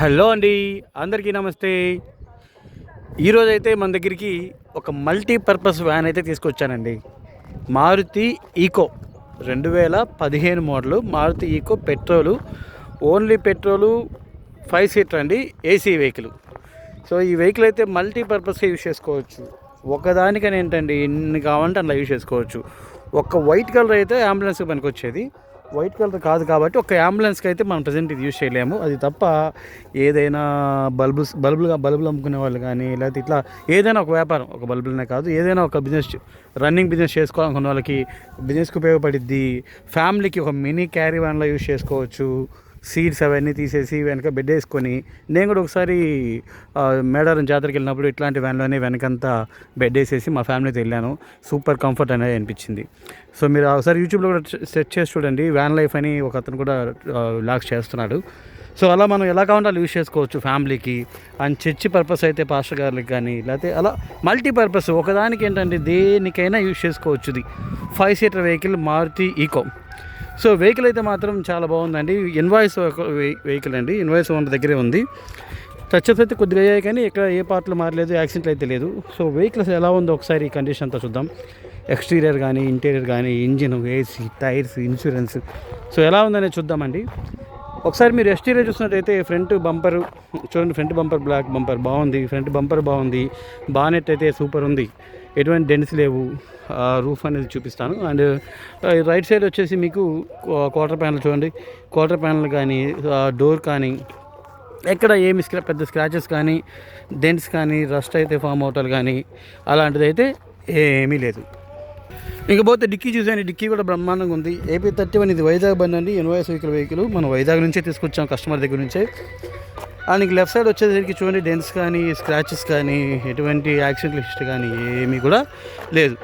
Hello అండి అందరికీ నమస్తే. ఈరోజు అయితే మన దగ్గరికి ఒక మల్టీపర్పస్ వ్యాన్ అయితే తీసుకొచ్చానండి. మారుతి ఈకో రెండు వేల పదిహేను model Maruti Eeco petrol only petrol five seater అండి ఏసీ వెహికల్. సో ఈ వెహికల్ అయితే మల్టీపర్పస్గా యూజ్ చేసుకోవచ్చు. ఒకదానికని ఏంటండి ఎన్ని కావాలంటే అలా యూజ్ చేసుకోవచ్చు. ఒక వైట్ కలర్ అయితే అంబులెన్స్కి పనికి వచ్చేది వైట్ కలర్ కాదు కాబట్టి ఒక అంబులెన్స్కి అయితే మనం ప్రజెంట్ ఇది యూజ్ చేయలేము. అది తప్ప ఏదైనా బల్బుస్ బల్బులుగా బల్బులు అమ్ముకునే వాళ్ళు కానీ లేకపోతే ఇట్లా ఏదైనా ఒక వ్యాపారం ఒక బల్బులనే కాదు ఏదైనా ఒక బిజినెస్ రన్నింగ్ బిజినెస్ చేసుకోవాలనుకున్న వాళ్ళకి బిజినెస్కి ఉపయోగపడిద్ది. ఫ్యామిలీకి ఒక మినీ క్యారీ వ్యాన్లో యూజ్ చేసుకోవచ్చు. సీడ్స్ అవన్నీ తీసేసి వెనక బెడ్ వేసుకొని నేను కూడా ఒకసారి మేడారం జాతరకి వెళ్ళినప్పుడు ఇట్లాంటి వ్యాన్లోనే వెనకంతా బెడ్ వేసేసి మా ఫ్యామిలీతో వెళ్ళాను. సూపర్ కంఫర్ట్ అనేది అనిపించింది. సో మీరు ఒకసారి యూట్యూబ్లో కూడా సెర్చ్ చేసి చూడండి. వ్యాన్ లైఫ్ అని ఒక అతను కూడా లాక్స్ చేస్తున్నాడు. సో అలా మనం ఎలా కావాలంటే యూజ్ చేసుకోవచ్చు ఫ్యామిలీకి. అండ్ చర్చి పర్పస్ అయితే పాస్టర్ గారికి కానీ లేకపోతే అలా మల్టీపర్పస్ ఒకదానికి ఏంటంటే దేనికైనా యూజ్ చేసుకోవచ్చు ఇది five seater vehicle Maruti Eeco. So vehicle అయితే మాత్రం చాలా బాగుందండి. ఇన్వాయిస్ వెహికల్ అండి. ఇన్వాయిస్ వన్ దగ్గరే ఉంది. టచెస్ అయితే కొద్దిగా అయ్యాయి కానీ ఇక్కడ ఏ పార్ట్లు మారలేదు యాక్సిడెంట్లు అయితే లేదు. సో వెహికల్ ఎలా ఉందో ఒకసారి ఈ కండిషన్ అంతా చూద్దాం. ఎక్స్టీరియర్ కానీ ఇంటీరియర్ కానీ engine AC tyres insurance. So ఎలా ఉందనేది చూద్దామండి. ఒకసారి మీరు ఎక్స్టీరియర్ చూసినట్టయితే ఫ్రంట్ బంపర్ చూడండి ఫ్రంట్ బంపర్ బ్లాక్ బంపర్ బాగుంది ఫ్రంట్ బంపర్ బాగుంది బానెట్ అయితే సూపర్ ఉంది. ఎటువంటి డెన్స్ లేవు. రూఫ్ అనేది చూపిస్తాను. అండ్ రైట్ సైడ్ వచ్చేసి మీకు క్వార్టర్ ప్యానల్ చూడండి. క్వార్టర్ ప్యానల్ కానీ డోర్ కానీ ఎక్కడ ఏమి స్క్రా పెద్ద స్క్రాచెస్ కానీ డెంట్స్ కానీ రస్ట్ అయితే ఫామ్ అవుతారు కానీ అలాంటిది అయితే ఏమీ లేదు. ఇకపోతే డిక్కీ చూసాను డిక్కీ కూడా బ్రహ్మాండంగా ఉంది. ఏపీ థర్టీ వన్ ఇది వైజాగ్ బండి అండి. NYS vehicle vehicle. మనం వైజాగ్ నుంచే తీసుకొచ్చాం కస్టమర్ దగ్గర నుంచే. దానికి లెఫ్ట్ సైడ్ వచ్చేసరికి చూడండి డెన్స్ కానీ స్క్రాచెస్ కానీ ఎటువంటి యాక్సిడెంట్ హిస్టరీ కానీ ఏమీ కూడా లేదు.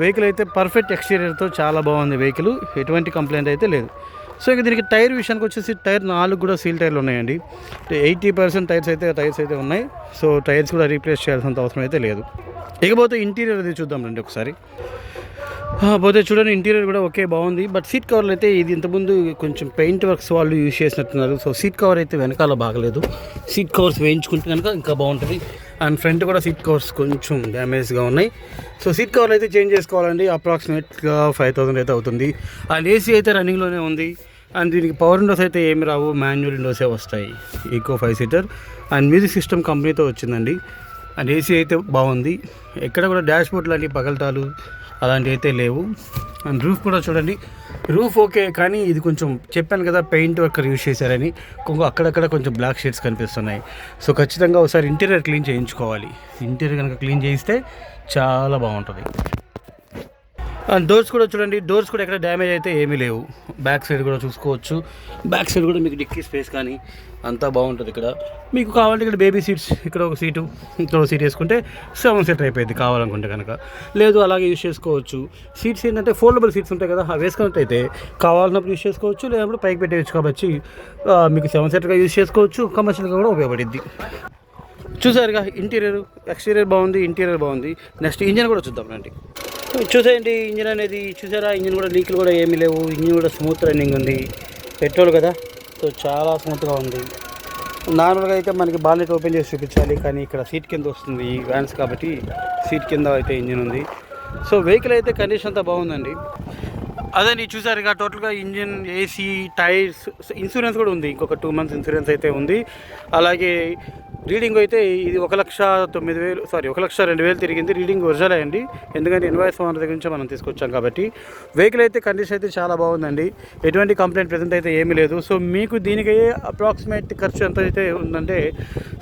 వెహికల్ అయితే పర్ఫెక్ట్ ఎక్స్టీరియర్తో చాలా బాగుంది వెహికల్ ఎటువంటి కంప్లైంట్ అయితే లేదు. సో ఇక దీనికి టైర్ విషయానికి వచ్చేసి టైర్ నాలుగు కూడా సీల్ టైర్లు ఉన్నాయండి. ఎయిటీ పర్సెంట్ టైర్స్ అయితే టైర్స్ అయితే ఉన్నాయి. సో టైర్స్ కూడా రీప్లేస్ చేయాల్సినంత అవసరం అయితే లేదు. ఇకపోతే ఇంటీరియర్ అది చూద్దాం రండి ఒకసారి. పోతే చూడండి ఇంటీరియర్ కూడా ఓకే బాగుంది. బట్ సీట్ కవర్లు అయితే ఇది ఇంతకుముందు కొంచెం పెయింట్ వర్క్స్ వాళ్ళు యూజ్ చేసినట్టున్నారు. సో సీట్ కవర్ అయితే వెనకాల బాగలేదు. సీట్ కవర్స్ వేయించుకుంటే కనుక ఇంకా బాగుంటుంది. అండ్ ఫ్రంట్ కూడా సీట్ కవర్స్ కొంచెం డ్యామేజ్గా ఉన్నాయి. సో సీట్ కవర్లు అయితే చేంజ్ చేసుకోవాలండి. అప్రాక్సిమేట్గా ఫైవ్ థౌసండ్ అయితే అవుతుంది. అండ్ ఏసీ అయితే రన్నింగ్లోనే ఉంది. అండ్ దీనికి పవర్ విండోస్ అయితే ఏమి రావు. మాన్యువల్ విండోసే వస్తాయి. Eeco five seater and music system కంపెనీతో వచ్చిందండి. అండ్ ఏసీ అయితే బాగుంది. ఎక్కడ కూడా డాష్ బోర్డ్ లాంటి పగలటాలు అలాంటివి అయితే లేవు. అండ్ రూఫ్ కూడా చూడండి. రూఫ్ ఓకే కానీ ఇది కొంచెం చెప్పాను కదా పెయింట్ వర్కర్ యూజ్ చేశారని. కొంచెం అక్కడక్కడ కొంచెం బ్లాక్ షేడ్స్ కనిపిస్తున్నాయి. సో ఖచ్చితంగా ఒకసారి ఇంటీరియర్ క్లీన్ చేయించుకోవాలి. ఇంటీరియర్ కనుక క్లీన్ చేయిస్తే చాలా బాగుంటుంది. డోర్స్ కూడా చూడండి డోర్స్ కూడా ఎక్కడ డ్యామేజ్ అయితే ఏమీ లేవు. బ్యాక్ సైడ్ కూడా చూసుకోవచ్చు. బ్యాక్ సైడ్ కూడా మీకు డిక్కీ స్పేస్ కానీ అంతా బాగుంటుంది ఇక్కడ. మీకు కావాలంటే ఇక్కడ బేబీ సీట్స్ ఇక్కడ ఒక సీటు ఇక్కడ ఒక సీట్ వేసుకుంటే సెవెన్ సీటర్ అయిపోయింది కావాలనుకుంటే కనుక. లేదు అలాగే యూస్ చేసుకోవచ్చు. సీట్స్ ఏంటంటే ఫోల్డబుల్ సీట్స్ ఉంటాయి కదా అవి వేసుకున్నట్టయితే కావాలన్నప్పుడు యూస్ చేసుకోవచ్చు లేనప్పుడు పైకి పెట్టేయచ్చు కాబట్టి మీకు సెవెన్ సీటర్గా యూస్ చేసుకోవచ్చు కమర్షియల్గా కూడా ఉపయోగపడింది చూసారుగా ఇంటీరియర్ ఎక్స్టీరియర్ బాగుంది ఇంటీరియర్ బాగుంది. నెక్స్ట్ ఇంజన్ కూడా చూద్దాం రండి. చూసేయండి ఇంజన్ అనేది చూసారా? ఇంజిన్ కూడా లీకులు కూడా ఏమీ లేవు. ఇంజిన్ కూడా స్మూత్ రన్నింగ్ ఉంది. పెట్రోల్ కదా? సో చాలా స్మూత్గా ఉంది. నార్మల్గా అయితే మనకి బాలెట్ ఓపెన్ చేసి చూపించాలి. కానీ ఇక్కడ సీట్ కింద వస్తుంది ఈ వ్యాన్స్ కాబట్టి సీట్ కింద అయితే ఇంజిన్ ఉంది. సో వెహికల్ అయితే కండిషన్ అంతా బాగుందండి. అదే నీకు చూసారు ఇక టోటల్గా ఇంజిన్ ఏసీ టైర్స్ ఇన్సూరెన్స్ కూడా ఉంది. ఇంకొక టూ మంత్స్ ఇన్సూరెన్స్ అయితే ఉంది. అలాగే రీడింగ్ అయితే ఇది ఒక లక్ష తొమ్మిది వేలు సారీ ఒక లక్ష రెండు వేలు తిరిగింది రీడింగ్ ఒరిజినల్ అండి ఎందుకంటే ఇన్వాయిస్ ఓనర్ దగ్గర నుంచి మనం తీసుకొచ్చాం కాబట్టి. వెహికల్ అయితే కండిషన్ అయితే చాలా బాగుందండి. ఎటువంటి కంప్లైంట్ ప్రజెంట్ అయితే ఏమీ లేదు. సో మీకు దీనికి అప్రాక్సిమేట్ ఖర్చు ఎంత అయితే ఉందంటే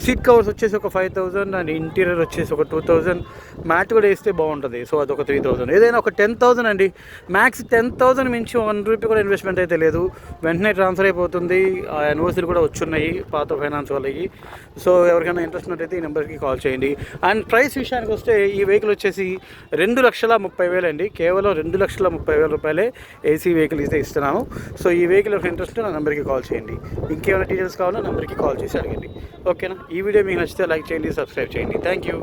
సీట్ కవర్స్ వచ్చేసి ఒక ఫైవ్ థౌజండ్ అండ్ ఇంటీరియర్ వచ్చేసి ఒక టూ థౌజండ్ మ్యాట్ కూడా వేస్తే బాగుంటుంది. సో అది ఒక త్రీ థౌజండ్ ఏదైనా ఒక టెన్ థౌజండ్ అండి. మ్యాక్స్ టెన్ థౌజండ్ మించి వన్ రూపీ కూడా ఇన్వెస్ట్మెంట్ అయితే లేదు. వెంటనే ట్రాన్స్ఫర్ అయిపోతుంది. ఆ ఎన్ఓసీలు కూడా వచ్చున్నాయి. పాత ఫైనాన్స్ వాళ్ళకి. సో ఎవరికైనా ఇంట్రెస్ట్ ఉన్నట్టయితే ఈ నెంబర్కి కాల్ చేయండి. అండ్ ప్రైస్ విషయానికి వస్తే ఈ వెహికల్ వచ్చేసి రెండు లక్షల ముప్పై వేలు అండి. కేవలం రెండు లక్షల ముప్పై వేల రూపాయలే ఏసీ వెహికల్ అయితే ఇస్తున్నాను సో ఈ వెహికల్ ఇంట్రెస్ట్ నా నెంబర్కి కాల్ చేయండి. ఇంకేమైనా డీటెయిల్స్ కావాలో నెంబర్కి కాల్ చేసి అడగండి. ఓకేనా ఈ వీడియో మీకు నచ్చితే లైక్ చేయండి సబ్స్క్రైబ్ చేయండి. Thank you